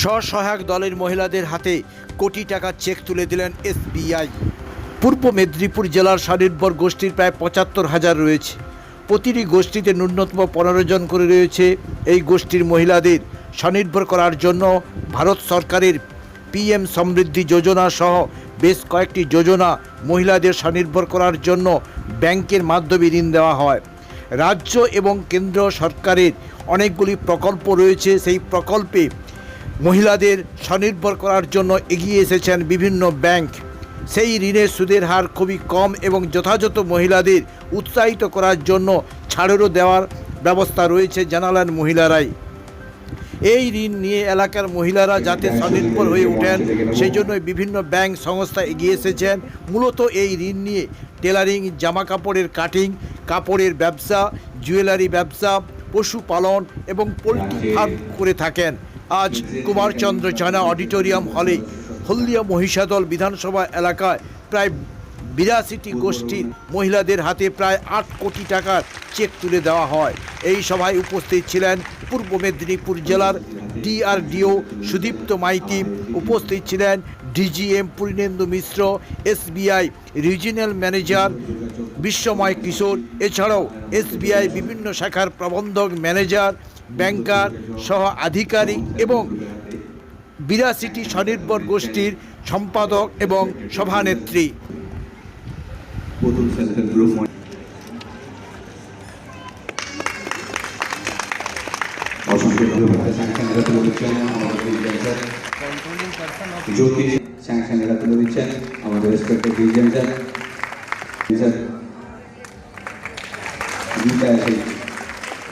স্বসহায়ক দলের মহিলাদের হাতে কোটি টাকা চেক তুলে দিলেন এসবিআই। পূর্ব মেদিনীপুর জেলার স্বনির্ভর গোষ্ঠীর প্রায় পঁচাত্তর হাজার রয়েছে। প্রতিটি গোষ্ঠীতে ন্যূনতম পনেরো জন করে রয়েছে। এই গোষ্ঠীর মহিলাদের স্বনির্ভর করার জন্য ভারত সরকারের পিএম সমৃদ্ধি যোজনা সহ বেশ কয়েকটি যোজনা মহিলাদের স্বনির্ভর করার জন্য ব্যাংকের মাধ্যমে ঋণ দেওয়া হয়। রাজ্য এবং কেন্দ্র সরকারের অনেকগুলি প্রকল্প রয়েছে। সেই প্রকল্পে মহিলাদের স্বনির্ভর করার জন্য এগিয়ে এসেছেন বিভিন্ন ব্যাংক। সেই ঋণের সুদের হার খুবই কম এবং যথাযথ মহিলাদের উৎসাহিত করার জন্য ছাড়েরও দেওয়ার ব্যবস্থা রয়েছে জানালেন মহিলারাই। এই ঋণ নিয়ে এলাকার মহিলারা যাতে স্বনির্ভর হয়ে ওঠেন সেই জন্য বিভিন্ন ব্যাংক সংস্থা এগিয়ে এসেছেন। মূলত এই ঋণ নিয়ে টেলারিং জামা কাপড়ের কাটিং, কাপড়ের ব্যবসা, জুয়েলারি ব্যবসা, পশুপালন এবং পোলট্রি ফার্ম করে থাকেন। আজ কুমারচন্দ্র চানা অডিটোরিয়াম হলে হলদিয়া মহিষাদল বিধানসভা এলাকায় প্রায় বিরাশিটি গোষ্ঠীর মহিলাদের হাতে প্রায় আট কোটি টাকার চেক তুলে দেওয়া হয়। এই সভায় উপস্থিত ছিলেন পূর্ব মেদিনীপুর জেলার ডিআরডিও সুদীপ্ত মাইতি, উপস্থিত ছিলেন DGM Purnendu Mishra, SBI regional manager Biswamoy Kishore, এছাড়াও এসবিআই বিভিন্ন শাখার প্রবন্ধক ম্যানেজার ব্যাংকার সহ আধিকারিক এবং বিরাশিটি স্বনির্ভর গোষ্ঠীর সম্পাদক এবং সভানেত্রী। জ্যোতি স্যাংশন আমাদের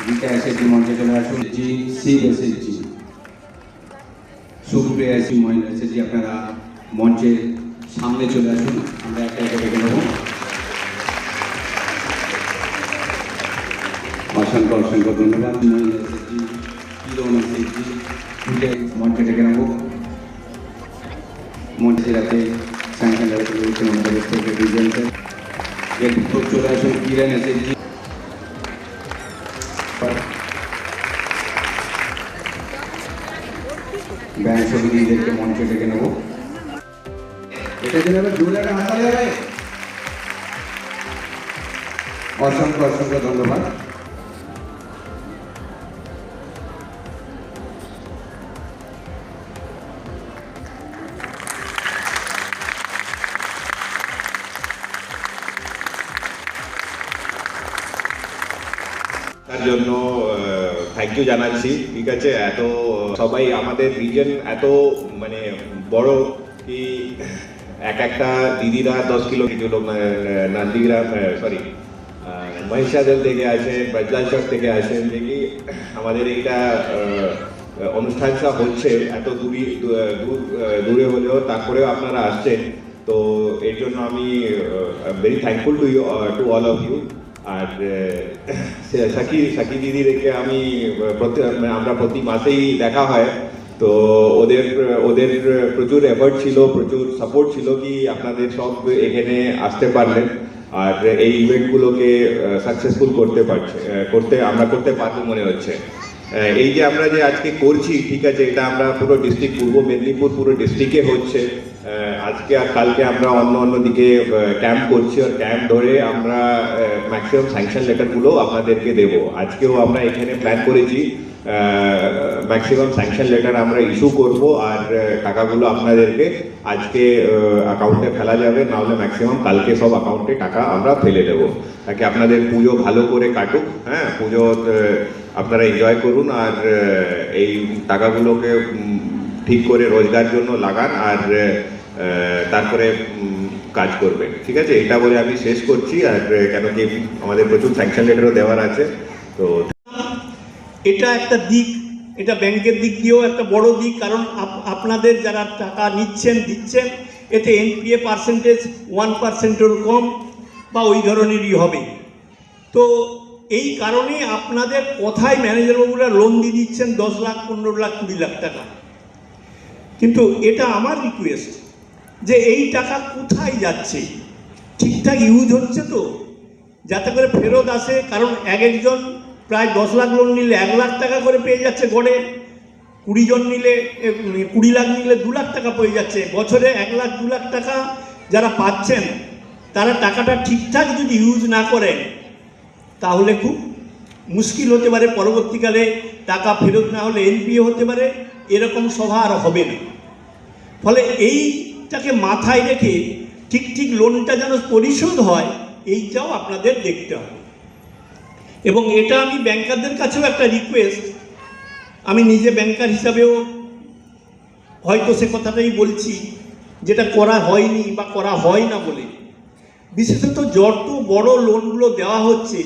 গীতা এসে মঞ্চে চলে আসুন। জি, C S S G. Supriya AC মহিলা এসে আপনারা মঞ্চে সামনে চলে আসুন। আমরা একটা একটা ডেকে নেব। অসংখ্য অসংখ্য ধন্যবাদ। মঞ্চে ডেকে নেব। মঞ্চে রাতে স্যাংশন আমাদের রেসপেক্টেড রিজেন্টে চলে আসুন। কিরণ এসএসজি সমিতিদেরকে মঞ্চে ডেকে নেব। অসংখ্য অসংখ্য ধন্যবাদ। তার জন্য থ্যাংক ইউ জানাচ্ছি। ঠিক আছে? এত সবাই আমাদের রিজন এত মানে বড় কি এক একটা দিদিরা দশ কিলো কিছু লোক আহ, নন্দীগ্রাম সরি মহিষাদল থেকে আসেন ব্রজলাচক থেকে আসেন দেখি আমাদের এইটা আহ, অনুষ্ঠান সব হচ্ছে এত দূরি দূর দূরে হলেও তারপরেও আপনারা আসছেন। তো এর জন্য আমি very thankful to you to all of you আর সাকি সাকি দিদিদেরকে আমি আমরা প্রতি মাসেই দেখা হয়। তো ওদের ওদের প্রচুর এফর্ট ছিল, প্রচুর সাপোর্ট ছিল কি আপনাদের সব এখানে আসতে পারলেন আর এই ইভেন্টগুলোকে সাকসেসফুল করতে পারছে করতে, আমরা করতে পারব মনে হচ্ছে। এই যে আমরা যে আজকে করছি, ঠিক আছে, এটা আমরা পুরো ডিস্ট্রিক্ট পূর্ব মেদিনীপুর পুরো ডিস্ট্রিক্টে হচ্ছে। আজকে আর কালকে আমরা অন্য অন্য দিকে ক্যাম্প করছি। আর ক্যাম্প ধরে আমরা ম্যাক্সিমাম স্যাংশন লেটারগুলো আপনাদেরকে দেব। আজকেও আমরা এখানে প্ল্যান করেছি ম্যাক্সিমাম স্যাংশন লেটার আমরা ইস্যু করব। আর টাকাগুলো আপনাদেরকে আজকে অ্যাকাউন্টে ফেলা যাবে। নাহলে ম্যাক্সিমাম কালকে সব অ্যাকাউন্টে টাকা আমরা ফেলে দেবো। তাকে আপনাদের পুজো ভালো করে কাটুক হ্যাঁ? পুজো আপনারা এনজয় করুন। আর এই টাকাগুলোকে ঠিক করে রোজগার জন্য লাগান। আর তারপরে কাজ করবেন ঠিক আছে? এটা বলে আমি শেষ করছি, আর কেন কি আমাদের প্রচুর স্যাংশন লেটারও দেওয়ার আছে, তো এটা একটা দিক, এটা ব্যাংকের দিক দিয়েও একটা বড় দিক, কারণ আপ- আপনাদের যারা টাকা নিচ্ছেন, দিচ্ছেন, এতে এনপিএ পার্সেন্টেজ ওয়ান পার্সেন্টের কম, বা ওই ধরনেরই হবে। তো এই কারণে আপনাদের কথায় ম্যানেজারবাবুরা লোন দিয়ে দিচ্ছেন দশ লাখ, পনেরো লাখ, কুড়ি লাখ টাকা। কিন্তু এটা আমার রিকোয়েস্ট যে এই টাকা কোথায় যাচ্ছে? ঠিকঠাক ইউজ হচ্ছে তো। যাতে করে ফেরত আসে, কারণ এক একজন প্রায় দশ লাখ লোন নিলে এক লাখ টাকা করে পেয়ে যাচ্ছে গড়ে। কুড়ি জন নিলে কুড়ি লাখ নিলে দু লাখ টাকা পেয়ে যাচ্ছে। বছরে এক লাখ, দু লাখ টাকা যারা পাচ্ছেন, তারা টাকাটা ঠিকঠাক যদি ইউজ না করেন তাহলে খুব মুশকিল হতে পারে। পরবর্তীকালে টাকা ফেরত না হলে এনপিএ হতে পারে। এরকম সভা আর হবে না। ফলে এইটাকে মাথায় রেখে ঠিক ঠিক লোনটা যেন পরিশোধ হয়, এইটাও আপনাদের দেখতে হবে। এবং এটা আমি ব্যাংকারদের কাছেও একটা রিকোয়েস্ট আমি নিজে ব্যাংকার হিসাবেও হয়তো সে কথাটাই বলছি, যেটা করা হয়নি বা করা হয় না বলে। বিশেষত যত বড় লোনগুলো দেওয়া হচ্ছে,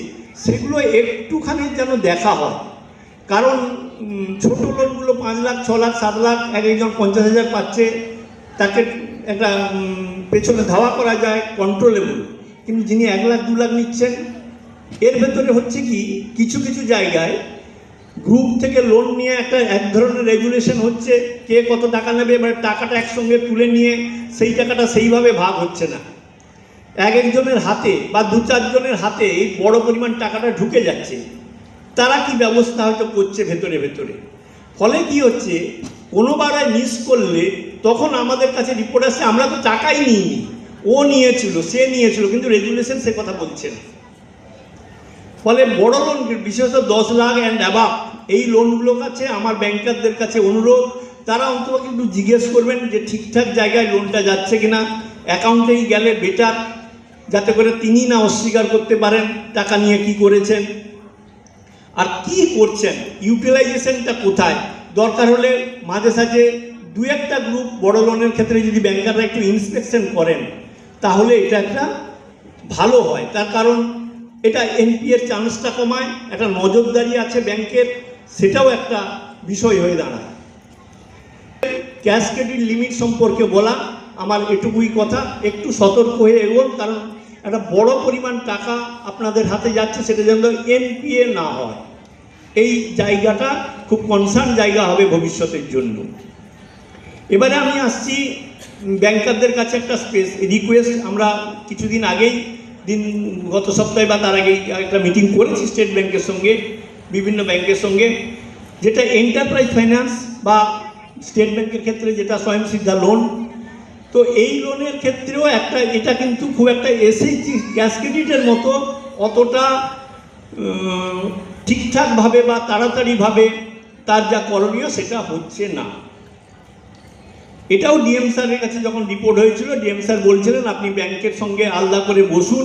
সেগুলো একটুখানি যেন দেখা হয়। কারণ ছোট লোনগুলো পাঁচ লাখ, ছ লাখ, সাত লাখ, এক একজন পঞ্চাশ হাজার পাচ্ছে, তাকে একটা পেছনে ধাওয়া করা যায় কন্ট্রোলেবল কিন্তু যিনি এক লাখ, দু লাখ নিচ্ছেন, এর ভেতরে হচ্ছে কি, কিছু কিছু জায়গায় গ্রুপ থেকে লোন নিয়ে একটা এক ধরনের রেগুলেশন হচ্ছে, কে কত টাকা নেবে এবার টাকাটা একসঙ্গে তুলে নিয়ে সেই টাকাটা সেইভাবে ভাগ হচ্ছে না। এক একজনের হাতে বা দু চারজনের হাতে এই বড় পরিমাণ টাকাটা ঢুকে যাচ্ছে। তারা কি ব্যবস্থা হয়তো করছে ভেতরে ভেতরে? ফলে কি হচ্ছে কোনোবার মিস করলে তখন আমাদের কাছে রিপোর্ট আসছে, আমরা তো টাকাই নিইনি। ও নিয়েছিল, সে নিয়েছিল, কিন্তু রেগুলেশন সে কথা বলছে না। ফলে বড় লোন বিশেষত দশ লাখ অ্যান্ড অ্যাবাভ এই লোনগুলোর কাছে আমার ব্যাংকারদের কাছে অনুরোধ, তারা অন্তত একটু জিজ্ঞেস করবেন যে ঠিকঠাক জায়গায় লোনটা যাচ্ছে কিনা। অ্যাকাউন্টেই গেলে বেটার যাতে করে তিনি না অস্বীকার করতে পারেন টাকা নিয়ে কি করেছেন। আর কি করছেন? ইউটিলাইজেশনটা কোথায়? দরকার হলে মাঝে সাঝে দু একটা গ্রুপ বড় লোনের ক্ষেত্রে যদি ব্যাংকাররা একটু ইন্সপেকশন করেন, তাহলে এটা একটা ভালো হয়। তার কারণ এটা এনপিএর চান্সটা কমায়, একটা নজরদারি আছে ব্যাংকের সেটাও একটা বিষয় হয়ে দাঁড়ায়। ক্যাশ ক্রেডিট লিমিট সম্পর্কে বলা আমার এটুকুই কথা, একটু সতর্ক হয়ে এগোন, কারণ একটা বড় পরিমাণ টাকা আপনাদের হাতে যাচ্ছে, সেটা যেন এনপিএ না হয়। এই জায়গাটা খুব কনসার্ন জায়গা হবে ভবিষ্যতের জন্য। এবারে আমি আসছি ব্যাংকারদের কাছে একটা স্পেস রিকোয়েস্ট আমরা কিছুদিন আগেই, দিন, গত সপ্তাহে বা তার আগেই একটা মিটিং করেছি স্টেট ব্যাংকের সঙ্গে, বিভিন্ন ব্যাংকের সঙ্গে, যেটা এন্টারপ্রাইজ ফাইন্যান্স বা স্টেট ব্যাংকের ক্ষেত্রে যেটা স্বয়ংসিদ্ধা লোন তো এই লোনের ক্ষেত্রেও একটা, এটা কিন্তু খুব একটা এসএইচজি গ্যাস ক্রেডিটের মতো, অতটা ঠিকঠাকভাবে বা তাড়াতাড়িভাবে তার যা করণীয় সেটা হচ্ছে না। এটাও ডিএম স্যারের কাছে যখন রিপোর্ট হয়েছিল ডিএম স্যার বলছিলেন, আপনি ব্যাংকের সঙ্গে আলাদা করে বসুন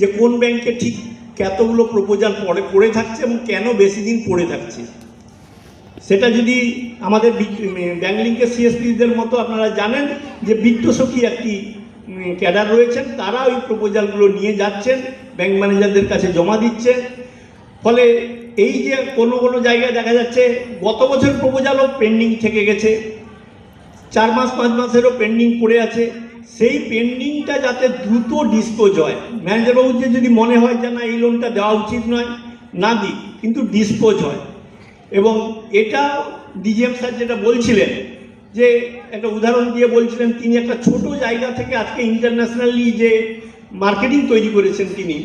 যে কোন ব্যাংকে ঠিক কতগুলো প্রপোজাল পড়ে পড়ে থাকছে এবং কেন বেশি দিন পড়ে থাকছে? সেটা যদি আমাদের ব্যাংক লিঙ্কের সিএসপিদের মতো আপনারা জানেন যে বিত্তসখী একটি ক্যাডার রয়েছেন, তারা ওই প্রপোজালগুলো নিয়ে যাচ্ছেন ব্যাংক ম্যানেজারদের কাছে জমা দিচ্ছেন। ফলে এই যে কোনো কোনো জায়গায় দেখা যাচ্ছে, গত বছর প্রপোজালও পেন্ডিং থেকে গেছে। চার মাস, পাঁচ মাসেরও পেন্ডিং পড়ে আছে। সেই পেন্ডিংটা যাতে দ্রুত ডিসপোজ হয়। ম্যানেজারবাবুর যে যদি মনে হয় যে না, এই লোনটা দেওয়া উচিত নয়, না দিই কিন্তু ডিসপোজ হয়। এবং এটা ডিজিএম স্যার যেটা বলছিলেন, যে একটা উদাহরণ দিয়ে বলছিলেন, তিনি একটা ছোট জায়গা থেকে আজকে ইন্টারন্যাশনালি যে মার্কেটিং তৈরি করেছেন তিনি।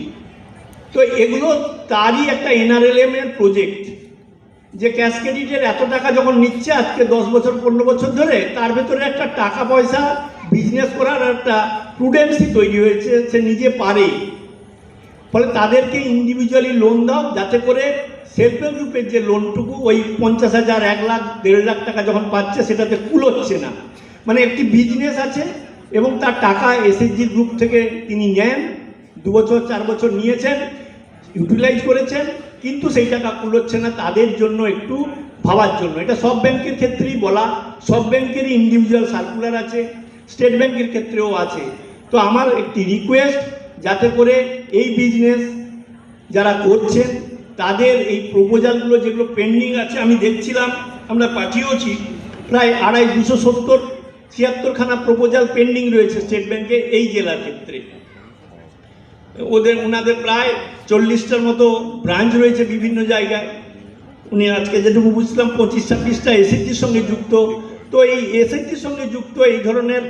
তো এগুলো তারই একটা এনআরএলএম এর প্রজেক্ট যে ক্যাশ ক্রেডিটের এত টাকা যখন নিচ্ছে আজকে দশ বছর, পনেরো বছর ধরে, তার ভেতরে একটা টাকা পয়সা বিজনেস করার একটা প্রুডেন্সি তৈরি হয়েছে, সে নিজে পারে। ফলে তাদেরকে ইন্ডিভিজুয়ালি লোন দাও, যাতে করে সেলফ হেল্প গ্রুপের যে লোনটুকু ওই পঞ্চাশ হাজার, এক লাখ, দেড় লাখ টাকা যখন পাচ্ছে, সেটাতে কুলোচ্ছে না। মানে একটি বিজনেস আছে এবং তার টাকা এসএসজি গ্রুপ থেকে তিনি নেন, দু বছর, চার বছর নিয়েছেন ইউটিলাইজ করেছেন কিন্তু সেই টাকা কুলোচ্ছে না, তাদের জন্য একটু ভাবার জন্য। এটা সব ব্যাংকের ক্ষেত্রেই বলা, সব ব্যাংকেরই ইন্ডিভিজুয়াল সার্কুলার আছে স্টেট ব্যাংকের ক্ষেত্রেও আছে। তো আমার একটি রিকোয়েস্ট যাতে করে এই বিজনেস যারা করছেন, তাদের এই প্রপোজালগুলো যেগুলো পেন্ডিং আছে, আমি দেখছিলাম, আমরা পাঠিয়েওছি, প্রায় আড়াই দুশো সত্তর, ছিয়াত্তরখানা প্রপোজাল পেন্ডিং রয়েছে স্টেট ব্যাংকে এই জেলার ক্ষেত্রে। ওদের ওনাদের প্রায় চল্লিশটার মতো ব্রাঞ্চ রয়েছে বিভিন্ন জায়গায়। উনি আজকে যেটুকু বুঝলাম পঁচিশ ছাব্বিশটা এসএইচজির সঙ্গে যুক্ত। তো এই এসএইচজির সঙ্গে যুক্ত এই ধরনের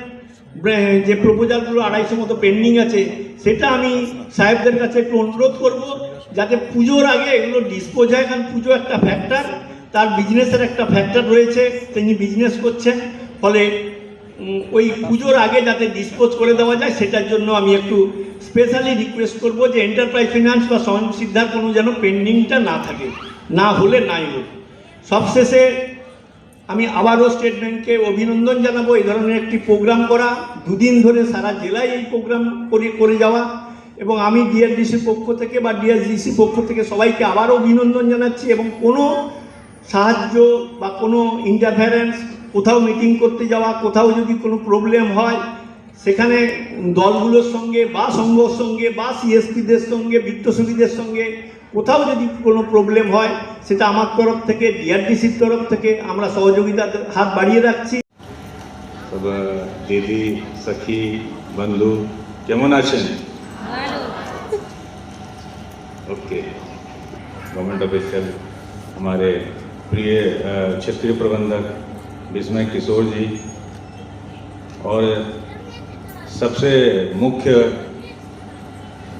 যে প্রপোজালগুলো আড়াইশো মতো পেন্ডিং আছে, সেটা আমি সাহেবদের কাছে একটু অনুরোধ করব, যাতে পুজোর আগে এগুলো ডিসপোজ হয়, কারণ পুজো একটা ফ্যাক্টর তার বিজনেসের একটা ফ্যাক্টর রয়েছে, তিনি বিজনেস করছেন। ফলে ওই পুজোর আগে যাতে ডিসপোজ করে দেওয়া যায়, সেটার জন্য আমি একটু স্পেশালি রিকোয়েস্ট করব যে এন্টারপ্রাইজ ফিনান্স বা স্বয়ং সিদ্ধার কোনো যেন পেন্ডিংটা না থাকে, না হলে নাই হোক। সবশেষে আমি আবারও স্টেট ব্যাংকে অভিনন্দন জানাব, এই ধরনের একটি প্রোগ্রাম করা। দুদিন ধরে সারা জেলায় এই প্রোগ্রাম করে করে যাওয়া। এবং আমি ডিআরডিসির পক্ষ থেকে বা ডিআরডিসি পক্ষ থেকে সবাইকে আবারও অভিনন্দন জানাচ্ছি এবং কোনো সাহায্য বা কোনো ইন্টারফারেন্স কোথাও মিটিং করতে যাওয়া, কোথাও যদি কোনো প্রবলেম হয় সেখানে দলগুলোর সঙ্গে বা সংঘর সঙ্গে বা সিএসপিদের সঙ্গে বিত্তশলীদের সঙ্গে কোথাও যদি কোনো প্রবলেম হয় সেটা আমার তরফ থেকে ডিআরডিসির তরফ থেকে আমরা সহযোগিতার হাত বাড়িয়ে রাখছি সব দিদি সখী বন্ধু কেমন আছেন ओके गवर्नमेंट ऑफिशियल हमारे प्रिय अ, क्षेत्रीय प्रबंधक विस्मय किशोर जी और सबसे मुख्य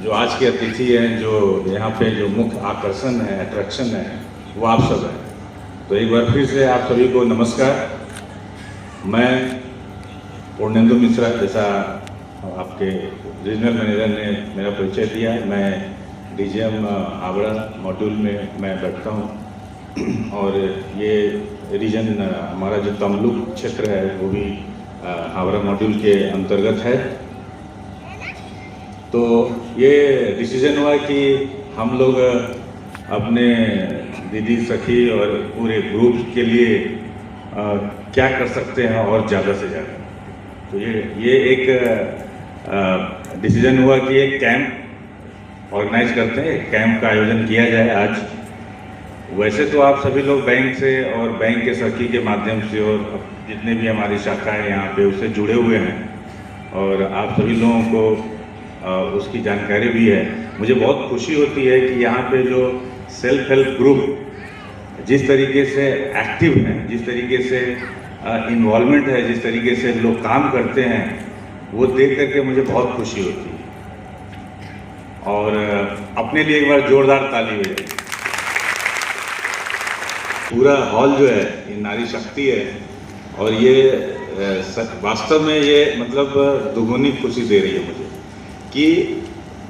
जो आज के अतिथि हैं, जो यहाँ पे जो मुख्य आकर्षण है अट्रैक्शन है, वो आप सब हैं। तो एक बार फिर से आप सभी को नमस्कार। मैं पूर्णेंदु मिश्रा, जैसा आपके रीजनल मैनेजर ने मेरा परिचय दिया है मैं डीजीएम हावड़ा मॉड्यूल में मैं बैठता हूँ। और ये रीजन हमारा जो तमलुक क्षेत्र है, वो भी हावड़ा मॉड्यूल के अंतर्गत है। तो ये डिसीज़न हुआ कि हम लोग अपने दीदी सखी और पूरे ग्रुप के लिए अ, क्या कर सकते हैं और ज़्यादा से ज़्यादा। तो ये ये एक डिसीज़न हुआ कि एक कैंप ऑर्गेनाइज करते हैं। कैंप का आयोजन किया जाए आज। वैसे तो आप सभी लोग बैंक से और बैंक के सखी के माध्यम से और जितने भी हमारी शाखाएँ यहाँ पे उससे जुड़े हुए हैं और आप सभी लोगों को उसकी जानकारी भी है। मुझे बहुत खुशी होती है कि यहाँ पे जो सेल्फ हेल्प ग्रुप जिस तरीके से एक्टिव हैं, जिस तरीके से इन्वॉल्वमेंट है, जिस तरीके से लोग काम करते हैं, वो देख करके मुझे बहुत खुशी होती है। और अपने लिए एक बार जोरदार ताली हो पूरा हॉल जो है, ये नारी शक्ति है और ये वास्तव में ये मतलब दुगुनी खुशी दे रही है मुझे कि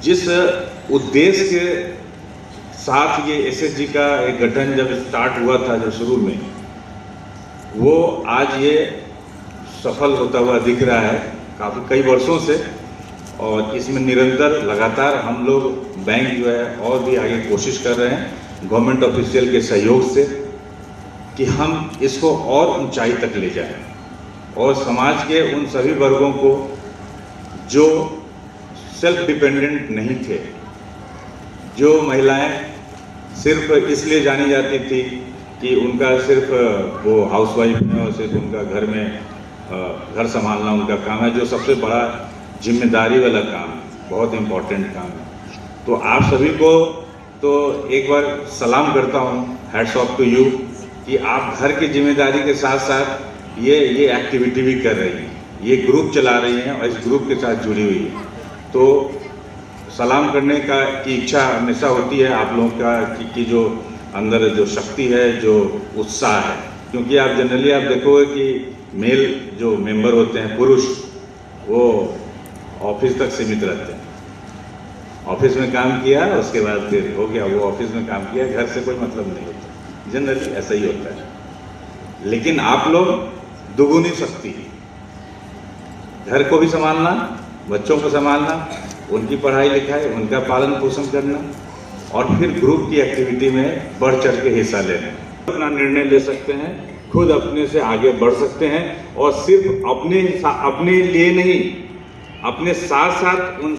जिस उद्देश्य के साथ ये एसएसजी का एक गठन जब स्टार्ट हुआ था जब शुरू में, वो आज ये सफल होता हुआ दिख रहा है काफ़ी, कई वर्षों से और इसमें निरंतर लगातार हम लोग बैंक जो है और भी आगे कोशिश कर रहे हैं गवर्नमेंट ऑफिशियल के सहयोग से। कि हम इसको और ऊंचाई तक ले जाएँ और समाज के उन सभी वर्गों को जो सेल्फ डिपेंडेंट नहीं थे, जो महिलाएँ सिर्फ़ इसलिए जानी जाती थी कि उनका सिर्फ़, वो हाउसवाइफ है और सिर्फ़ उनका घर में घर संभालना उनका काम है, जो सबसे बड़ा ज़िम्मेदारी वाला काम है बहुत इम्पोर्टेंट काम है। तो आप सभी को तो एक बार सलाम करता हूँ हैड्स ऑफ़ टू यू कि आप घर की ज़िम्मेदारी के साथ साथ ये ये एक्टिविटी भी कर रही हैं। ये ग्रुप चला रही हैं और इस ग्रुप के साथ जुड़ी हुई है। तो सलाम करने का की इच्छा हमेशा होती है आप लोगों का कि, कि जो अंदर जो शक्ति है जो उत्साह है। क्योंकि आप जनरली आप देखोगे कि मेल जो मेंबर होते हैं पुरुष वो ऑफ़िस तक सीमित रहते हैं। ऑफ़िस में काम किया उसके बाद फिर हो गया वो ऑफ़िस में काम किया घर से कोई मतलब नहीं होता। जनरली ऐसा ही होता है। लेकिन आप लोग दुगुनी शक्ति घर को भी संभालना, बच्चों को संभालना, उनकी पढ़ाई लिखाई, उनका पालन पोषण करना, और फिर ग्रुप की एक्टिविटी में बढ़ चढ़ के हिस्सा लेना। अपना निर्णय ले सकते हैं, खुद अपने से आगे बढ़ सकते हैं, और सिर्फ़ अपने अपने लिए नहीं, अपने साथ साथ उन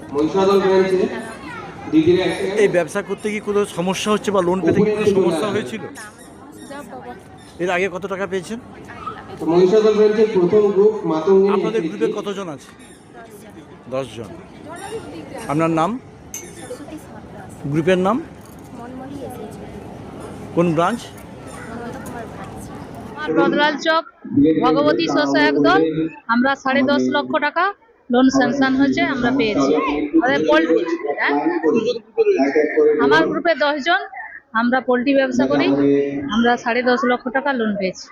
এই ব্যবসা করতে কি কোনো সমস্যা হচ্ছে বা লোন পেতে কি কোনো সমস্যা হয়েছিল? এর আগে কত টাকা পেয়েছেন? মহিষাদল ব্রাঞ্চের প্রথম গ্রুপ মাতঙ্গিনী আপনাদের গ্রুপে কতজন আছে? দশজন। আপনার নাম? গ্রুপের নাম? কোন ব্রাঞ্চ আর বদলাল চক ভগবতী স্বসহায়ক দল। আমরা সাড়ে দশ লক্ষ টাকা লোন স্যাংশন হয়েছে আমরা পেয়েছি। আমাদের পোল্ট্রি হ্যাঁ? আমার গ্রুপে জন আমরা পোলট্রি ব্যবসা করি আমরা সাড়ে দশ লক্ষ টাকা লোন পেয়েছি।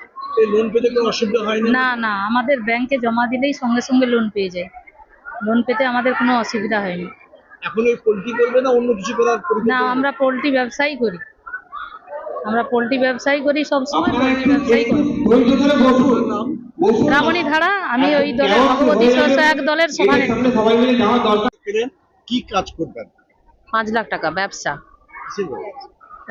লোন পেতে কোনো অসুবিধা হয় না? না আমাদের ব্যাংকে জমা দিলেই সঙ্গে সঙ্গে লোন পেয়ে যায়। লোন পেতে আমাদের কোনো অসুবিধা হয়নি। এখন ওই পোলট্রি করবে না অন্য কিছু করার না আমরা পোলট্রি ব্যবসাই করি। আমরা পোলট্রি ব্যবসাই করি সবসময় পোল্ট্রি ব্যবসাই করি। রাবণী ধারা আমি ওই দলের ভগবতী স্বসহায়ক দলের দরকার কি কাজ করবেন? পাঁচ লাখ টাকা ব্যবসা।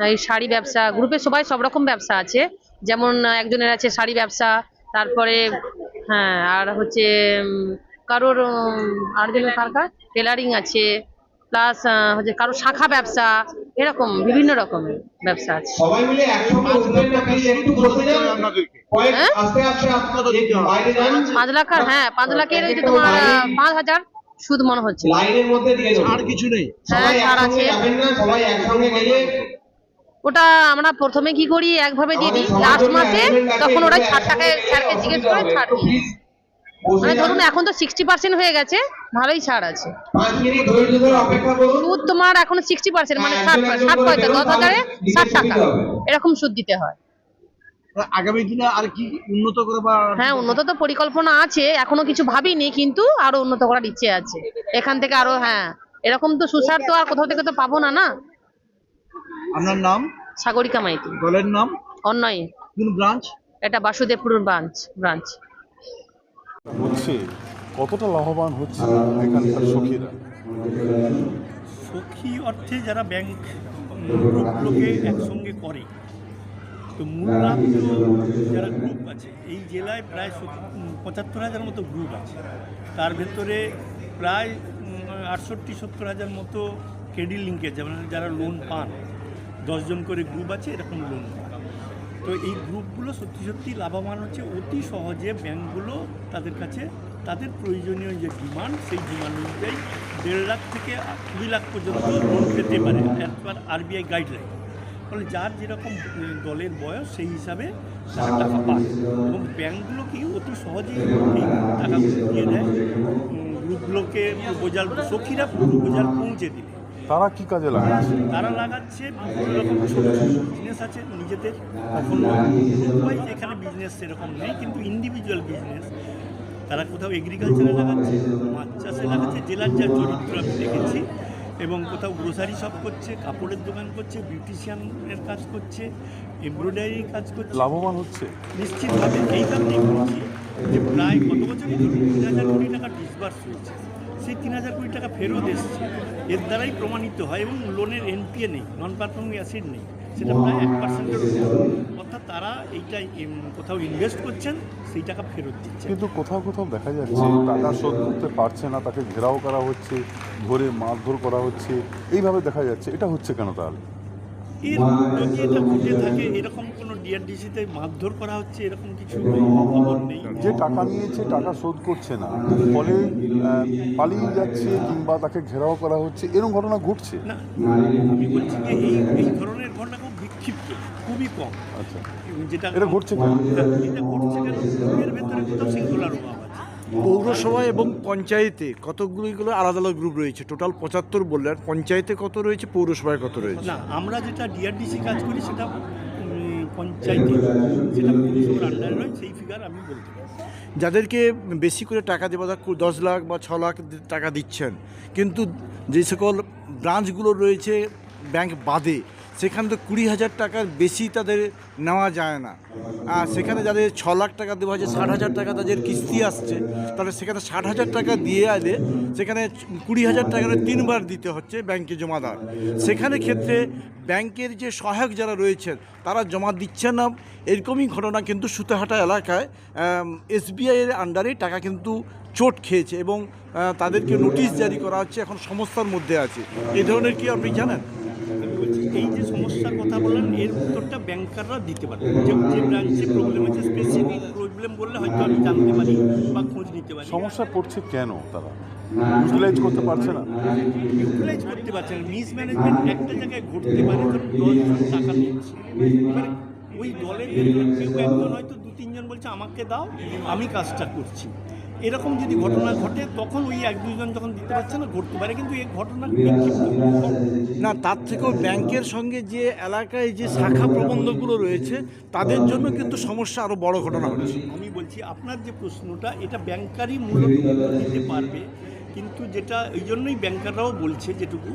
এই শাড়ি ব্যবসা গ্রুপে সবাই সব রকম ব্যবসা আছে। যেমন একজনের আছে শাড়ি ব্যবসা তারপরে হ্যাঁ আর হচ্ছে কারোর আর কার? টেলারিং আছে প্লাস হচ্ছে কারও শাখা ব্যবসা এরকম বিভিন্ন রকমের ব্যবসা আছে। হ্যাঁ? পাঁচ লাখ আর হ্যাঁ পাঁচ লাখের ওই যে তোমার পাঁচ হাজার সুদ মনে হচ্ছে। লাইনের মধ্যে দিয়ে দেবো। কিছু নেই। হ্যাঁ, ছাড় আছে। সবাই একসঙ্গে গেলে ওটা আমরা প্রথমে কি করি? একভাবে দিয়ে দিই। লাস্ট মাসে তখন ওরা ছাড় টাকায় স্যারকে জিজ্ঞেস করে। ছাড় দিয়ে মানে ধরুন এখন তো সিক্সটি পার্সেন্ট হয়ে গেছে ভালোই ছাড় আছে। পাঁচ মিনিট ধৈর্য ধরে অপেক্ষা করুন। সুদ তোমার এখন সিক্সটি পার্সেন্ট মানে ষাট ষাট পয়সা দশ হাজারে? ষাট টাকা। এরকম সুদ দিতে হয়। আগামী দিনে আর কি উন্নত করে বা হ্যাঁ উন্নত তো পরিকল্পনা আছে এখনও কিছু ভাবিনি কিন্তু আরও উন্নত করার ইচ্ছে আছে। এখান থেকে আরও হ্যাঁ এরকম তো সুসার তো আর কোথাও থেকে তো পাবো না না? আপনার নাম? সাগরিকা মাইতি। দলের নাম? অন্যয় কোন ব্রাঞ্চ এটা বাসুদেবপুর ব্রাঞ্চ ব্রাঞ্চ হচ্ছে কতটা লাভবান হচ্ছে এখানকার সখীরা? সখী অর্থে যারা ব্যাংক গ্রুপগুলোকে একসঙ্গে করে, তো মূল লাভ যারা গ্রুপ আছে, এই জেলায় প্রায় পঁচাত্তর হাজার মতো গ্রুপ আছে। তার ভেতরে প্রায় আটষট্টি সত্তর হাজার মতো ক্রেডিট লিঙ্কেজ মানে যারা লোন পান, দশজন করে গ্রুপ আছে, এরকম লোন তো এই গ্রুপগুলো সত্যি সত্যি লাভবান হচ্ছে। অতি সহজে ব্যাংকগুলো তাদের কাছে তাদের প্রয়োজনীয় যে ডিমান্ড, সেই ডিমান্ড অনুযায়ী দেড় লাখ থেকে কুড়ি লাখ পর্যন্ত লোন পেতে পারে অ্যাজ পার আরবিআই গাইডলাইন ফলে যার যেরকম দলের বয়স, সেই হিসাবে তারা টাকা পায়। এবং ব্যাংকগুলো কি অতি সহজেই টাকাগুলো দিয়ে দেয়? গ্রুপগুলোকে প্রপোজাল, সখীরা প্রপোজাল পৌঁছে দিলে। তারা কি কাজে লাগাচ্ছে? তারা লাগাচ্ছে বিভিন্ন রকম ছোট ছোট বিজনেস আছে নিজেদের। কখনো এখানে বিজনেস সেরকম নেই কিন্তু ইন্ডিভিজুয়াল বিজনেস তারা কোথাও এগ্রিকালচারে লাগাচ্ছে মাছ চাষে লাগাচ্ছে জেলার যা চরিত্র আমি দেখেছি এবং কোথাও গ্রোসারি শপ করছে কাপড়ের দোকান করছে বিউটিশিয়ানের কাজ করছে এমব্রয়ডারি কাজ করছে। লাভবান হচ্ছে? নিশ্চিতভাবে এই কারণেই বলছি যে প্রায় গত বছরই ধরুন তিন হাজার কোটি টাকা ডিসবার্স হয়েছে সেই তিন হাজার কোটি টাকা ফেরত এসছে। এর দ্বারাই প্রমাণিত হয় এবং লোনের এনপিএ নেই নন পারফর্মিং অ্যাসিড নেই সেটা প্রায় এক পার্সেন্টের অর্থাৎ তারা এইটা কোথাও ইনভেস্ট করছেন সেই টাকা ফেরত দিচ্ছে কিন্তু কোথাও কোথাও দেখা যাচ্ছে টাকা শোধ করতে পারছে না তাকে ঘেরাও করা হচ্ছে ধরে মারধর করা হচ্ছে এইভাবে দেখা যাচ্ছে। এটা হচ্ছে কেন তাহলে? এর যদি এটা ঘটে থাকে এরকম কোনো ডিআরডিসিতে মারধর করা হচ্ছে এরকম কিছু খবর নেই? যে টাকা নিয়েছে টাকা শোধ করছে না। ফলে পালিয়ে যাচ্ছে কিংবা তাকে ঘেরাও করা হচ্ছে এরকম ঘটনা ঘটছে? না আমি বলছি যে এই এই ধরনের ঘটনা খুব বিক্ষিপ্ত খুবই কম। আচ্ছা। যেটা এটা ঘটছে কেন? এটা ঘটছে কেন? এর ভেতরে কোথাও অভাব আছে। পৌরসভা এবং পঞ্চায়েতে কতগুলো আলাদা আলাদা গ্রুপ রয়েছে? টোটাল পঁচাত্তর বললেন। পঞ্চায়েতে কত রয়েছে? পৌরসভায় কত রয়েছে? না আমরা যেটা ডিআরডিসি কাজ করি সেটা পঞ্চায়েতে সেটা পুরসভার আন্ডারে নয় সেই ফিগার আমি বলতে পারি। যাদেরকে বেশি করে টাকা দেওয়া দশ লাখ বা ছ লাখ টাকা দিচ্ছেন, কিন্তু যে সকল ব্রাঞ্চগুলো রয়েছে ব্যাংক বাদে সেখানে তো কুড়ি হাজার টাকার বেশি তাদের নেওয়া যায় না। আর সেখানে যাদের ছ লাখ টাকা দেওয়া হয়েছে, ষাট হাজার টাকা তাদের কিস্তি আসছে, তাহলে সেখানে ষাট হাজার টাকা দিয়ে আলে সেখানে কুড়ি হাজার টাকা তিনবার দিতে হচ্ছে ব্যাংকে জমাদার সেখানে ক্ষেত্রে ব্যাংকের যে সহায়ক যারা রয়েছেন, তারা জমা দিচ্ছেন না। এরকমই ঘটনা কিন্তু সুতাহাটা এলাকায় এসবিআই এর আন্ডারে টাকা কিন্তু চোট খেয়েছে এবং তাদেরকে নোটিশ জারি করা হচ্ছে, এখন সমস্যার মধ্যে আছে। এই ধরনের কি আপনি জানেন? সমস্যার কথা বললেন এর উত্তরটা ব্যাংকাররা দিতে পারবে। যে যে ব্রাঞ্চে প্রবলেম আছে স্পেসিফিক প্রবলেম বললে হয়তো আমি জানতে পারি বা খোঁজ নিতে পারি। সমস্যা পড়ছে কেন তারা? ইউটিলাইজ করতে পারছে না। ইউটিলাইজ করতে পারছে না। মিস ম্যানেজমেন্ট একটা জায়গায় ঘটতে পারে ধরুন দশজন টাকা নিচ্ছে এবারে ওই দলের কেউ একজন হয়তো দু তিনজন বলছে আমাকে দাও আমি কাজটা করছি। এরকম যদি ঘটনা ঘটে তখন ওই এক দুজন যখন দিতে পারছে না ঘটতে পারে কিন্তু এই ঘটনা না তার থেকেও ব্যাংকের সঙ্গে যে এলাকায় যে শাখা প্রবন্ধগুলো রয়েছে তাদের জন্য কিন্তু সমস্যা আরও বড় ঘটনা হচ্ছে। আমি বলছি আপনার যে প্রশ্নটা এটা ব্যাংকারই মূলত দিতে পারবে। কিন্তু যেটা এই জন্যই ব্যাংকাররাও বলছে যেটুকু,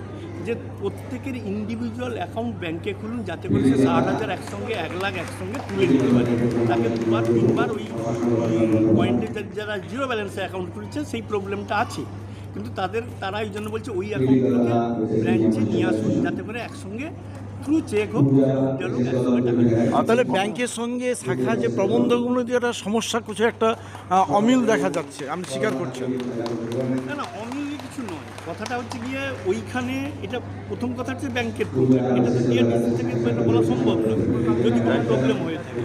যে প্রত্যেকের ইন্ডিভিজুয়াল অ্যাকাউন্ট ব্যাংকে খুলুন, যাতে করে সে ষাট হাজার একসঙ্গে, এক লাখ একসঙ্গে তুলে নিতে পারে। তাকে দুবার, তিনবার ওই পয়েন্টে যারা জিরো ব্যালেন্সে অ্যাকাউন্ট খুলছে, সেই প্রবলেমটা আছে। কিন্তু তাদের, তারা এই জন্য বলছে, ওই অ্যাকাউন্টগুলোকে ব্রাঞ্চে নিয়ে আসুন, যাতে করে একসঙ্গে থ্রু চেক হোক তাহলে ব্যাংকের সঙ্গে শাখা যে প্রবন্ধগুলো যে একটা সমস্যা কিছু একটা অমিল দেখা যাচ্ছে আমি স্বীকার করছি। না না অমিলি কিছু নয়। কথাটা হচ্ছে গিয়ে ওইখানে এটা প্রথম কথা হচ্ছে ব্যাংকের প্রবলেম। এটা তো ডিআরডিসি থেকে বলা সম্ভব না যদি কোনো প্রবলেম হয়ে থাকে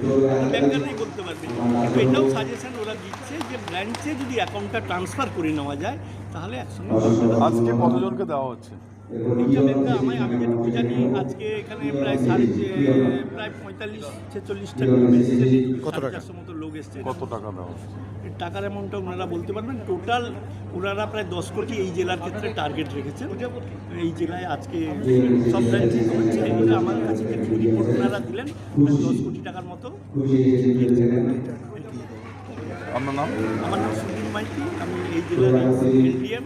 ব্যাংকাররাই বলতে পারবে। কিন্তু এটাও সাজেশন ওরা দিচ্ছে যে ব্রাঞ্চে যদি অ্যাকাউন্টটা ট্রান্সফার করে নেওয়া যায় তাহলে একসঙ্গে আজকে কতজনকে দেওয়া হচ্ছে? এইটা ব্যাংকটা আমি আমি জানি আজকে এখানে প্রায় সাড়ে প্রায় পঁয়তাল্লিশ ছেচল্লিশটা কত টাকা? মতো লোক এসছে। কত টাকা দেওয়া টাকার অ্যামাউন্টটা ওনারা বলতে পারবেন? টোটাল ওনারা প্রায় দশ কোটি এই জেলার ক্ষেত্রে টার্গেট রেখেছেন। এই জেলায় আজকে সব ব্রাঞ্চে হচ্ছে। এটা আমার কাছে যে রিপোর্ট ওনারা দিলেন প্রায় দশ কোটি টাকার মতো। আপনার নাম? আমার নাম সুনীল মাইতি আমি এই জেলার এলডিএম